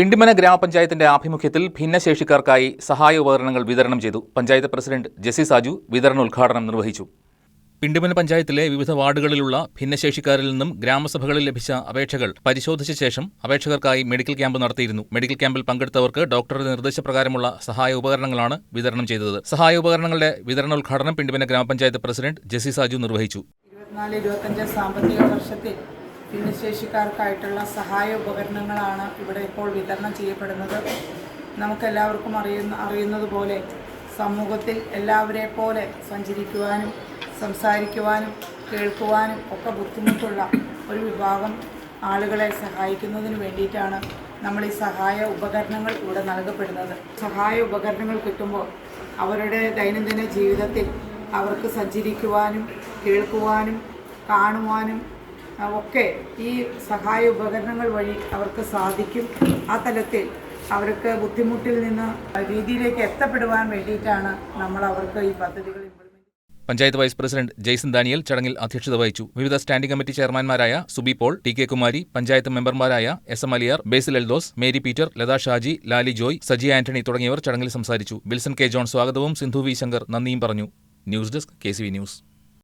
പിണ്ടിമന ഗ്രാമപഞ്ചായത്തിന്റെ ആഭിമുഖ്യത്തിൽ ഭിന്നശേഷിക്കാർക്കായി സഹായ ഉപകരണങ്ങൾ വിതരണം ചെയ്തു പഞ്ചായത്ത് പ്രസിഡന്റ് ജെസി സാജു വിതരണ ഉദ്ഘാടനം നിർവഹിച്ചു. പിണ്ടിമന പഞ്ചായത്തിലെ വിവിധ വാർഡുകളിലുള്ള ഭിന്നശേഷിക്കാരിൽ നിന്നും ഗ്രാമസഭകളിൽ ലഭിച്ച അപേക്ഷകൾ പരിശോധിച്ച ശേഷം അപേക്ഷകർക്കായി മെഡിക്കൽ ക്യാമ്പ് നടത്തിയിരുന്നു. മെഡിക്കൽ ക്യാമ്പിൽ പങ്കെടുത്തവർക്ക് ഡോക്ടറുടെ നിർദ്ദേശപ്രകാരമുള്ള സഹായ ഉപകരണങ്ങളാണ് വിതരണം ചെയ്തത്. സഹായ ഉപകരണങ്ങളുടെ വിതരണോദ്ഘാടനം പിണ്ടിമന ഗ്രാമപഞ്ചായത്ത് പ്രസിഡന്റ് ജെസി സാജു നിർവഹിച്ചു. ഇരുപത്തിനാല് ഇരുപത്തഞ്ച് സാമ്പത്തിക വർഷത്തിൽ ഭിന്നശേഷിക്കാർക്കായിട്ടുള്ള സഹായ ഉപകരണങ്ങളാണ് ഇവിടെ ഇപ്പോൾ വിതരണം ചെയ്യപ്പെടുന്നത്. നമുക്കെല്ലാവർക്കും അറിയുന്ന അറിയുന്നത് പോലെ സമൂഹത്തിൽ എല്ലാവരെ പോലെ സഞ്ചരിക്കുവാനും സംസാരിക്കുവാനും കേൾക്കുവാനും ഒക്കെ ബുദ്ധിമുട്ടുള്ള ഒരു വിഭാഗം ആളുകളെ സഹായിക്കുന്നതിന് വേണ്ടിയിട്ടാണ് നമ്മൾ ഈ സഹായ ഉപകരണങ്ങൾ ഇവിടെ നൽകപ്പെടുന്നത്. സഹായ ഉപകരണങ്ങൾ കിട്ടുമ്പോൾ അവരുടെ ദൈനംദിന ജീവിതത്തിൽ അവർക്ക് സഞ്ചരിക്കുവാനും കേൾക്കുവാനും കാണുവാനും ഒക്കെ ഈ സഹായ ഉപകരണങ്ങൾ വഴി അവർക്ക് സാധിക്കും. ആ തലത്തിൽ അവർക്ക് ബുദ്ധിമുട്ടിൽ നിന്ന് രീതിയിലേക്ക് എത്തപ്പെടുവാൻ വേണ്ടിയിട്ടാണ് നമ്മൾ അവർക്ക് ഈ പദ്ധതികൾ panchayat vice president Jason Daniel ചടങ്ങിൽ അധ്യക്ഷത വഹിച്ചു. വിവിധ സ്റ്റാൻഡിംഗ് കമ്മിറ്റി ചെയർമാൻമാരായ സുബി പോൾ ടി കെ കുമാരി പഞ്ചായത്ത് മെമ്പർമാരായ എസ് എം അലിയാർ ബേസിൽ എൽദോസ് മേരി പീറ്റർ ലതാ ഷാജി ലാലി ജോയ് സജി ആന്റണി തുടങ്ങിയവർ ചടങ്ങിൽ സംസാരിച്ചു. വിൽസൺ കെ ജോൺ സ്വാഗതവും സിന്ധു വി ശങ്കർ നന്ദിയും പറഞ്ഞു. News desk K news.